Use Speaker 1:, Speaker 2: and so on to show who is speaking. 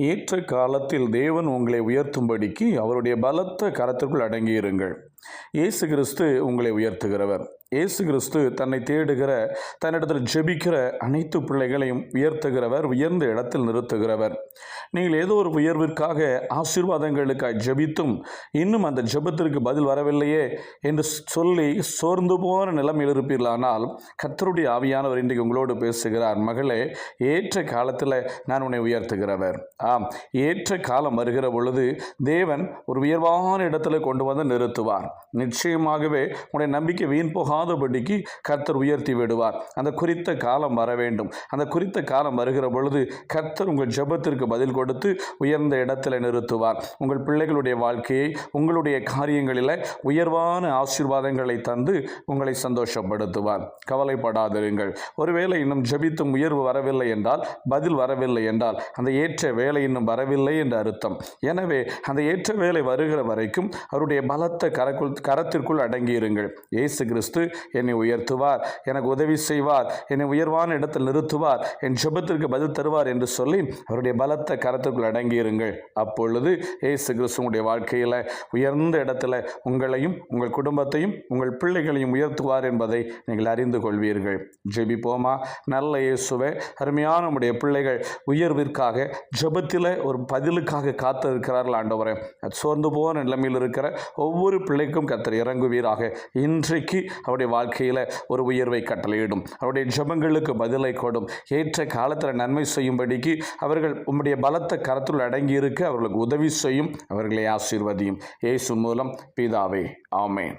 Speaker 1: ஏற்ற காலத்தில் தேவன் உங்களை உயர்த்தும்படிக்கு அவருடைய பலத்த கரத்திற்குள் அடங்கியிருங்கள். இயேசு கிறிஸ்து உங்களை உயர்த்துகிறவர். இயேசு கிறிஸ்து தன்னை தேடுகிற தன்னிடத்தில் ஜெபிக்கிற அனைத்து பிள்ளைகளையும் உயர்த்துகிறவர் உயர்ந்த இடத்தில் நிறுத்துகிறவர். நீங்கள் ஏதோ ஒரு உயர்விற்காக ஆசீர்வாதங்களுக்காக ஜெபித்தும் இன்னும் அந்த ஜெபத்திற்கு பதில் வரவில்லையே என்று சொல்லி சோர்ந்து போன நிலைமையில் இருப்பீர்களானால் கத்தருடைய ஆவியானவர் இன்றைக்கு உங்களோடு பேசுகிறார். மகளே ஏற்ற காலத்தில் நான் உன்னை உயர்த்துகிறவர். ஆம் ஏற்ற காலம் வருகிற பொழுது தேவன் ஒரு உயர்வான இடத்துல கொண்டு வந்து நிறுத்துவார். நிச்சயமாகவே உடைய நம்பிக்கை வீண் போகாதபடிக்கு கர்த்தர் உயர்த்தி விடுவார். அந்த குறித்த காலம் வர வேண்டும். அந்த குறித்த காலம் வருகிற பொழுது கர்த்தர் உங்கள் ஜெபத்திற்கு பதில் கொடுத்து உயர்ந்த இடத்துல நிறுத்துவார். உங்கள் பிள்ளைகளுடைய வாழ்க்கையை உங்களுடைய காரியங்களில் உயர்வான ஆசீர்வாதங்களை தந்து உங்களை சந்தோஷப்படுத்துவார். கவலைப்படாதிருங்கள். ஒருவேளை இன்னும் ஜெபித்தும் உயர்வு வரவில்லை என்றால் பதில் வரவில்லை என்றால் அந்த ஏற்ற வேலை இன்னும் வரவில்லை என்று அர்த்தம். எனவே அந்த ஏற்ற வேலை வருகிற வரைக்கும் அவருடைய பலத்த கரக்குள் கரத்திற்குள் அடங்கியிருங்கள். இயேசு கிறிஸ்து என்னை உயர்த்துவார் எனக்கு உதவி செய்வார் என்னை உயர்வான இடத்தில் நிறுத்துவார் என் ஜெபத்திற்கு பதில் தருவார் என்று சொல்லி அவருடைய பலத்த கரத்திற்குள் அடங்கியிருங்கள். அப்பொழுது இயேசு கிறிஸ்துவனுடைய வாழ்க்கையில் உயர்ந்த இடத்துல உங்களையும் உங்கள் குடும்பத்தையும் உங்கள் பிள்ளைகளையும் உயர்த்துவார் என்பதை நீங்கள் அறிந்து கொள்வீர்கள். ஜெபிப்போமா? நல்ல இயேசுவே அருமையான நம்முடைய பிள்ளைகள் உயர்விற்காக ஜெபத்தில் ஒரு பதிலுக்காக காத்திருக்கிறார்கள் ஆண்டவரே. சோர்ந்து போன நிலைமையில் இருக்கிற ஒவ்வொரு பிள்ளைக்கும் கத்தர் இறங்குவீராக. இன்றைக்கு அவருடைய வாழ்க்கையில் ஒரு உயர்வை கட்டளையிடும். அவருடைய ஜபங்களுக்கு பதிலை கொடும். ஏற்ற காலத்தில் நன்மை செய்யும்படிக்கு அவர்கள் உம்முடைய பலத்த கரத்துள் அடங்கி இருக்க அவர்களுக்கு உதவி செய்யும். அவர்களை ஆசீர்வதியும். இயேசு மூலம் பிதாவே. ஆமேன்.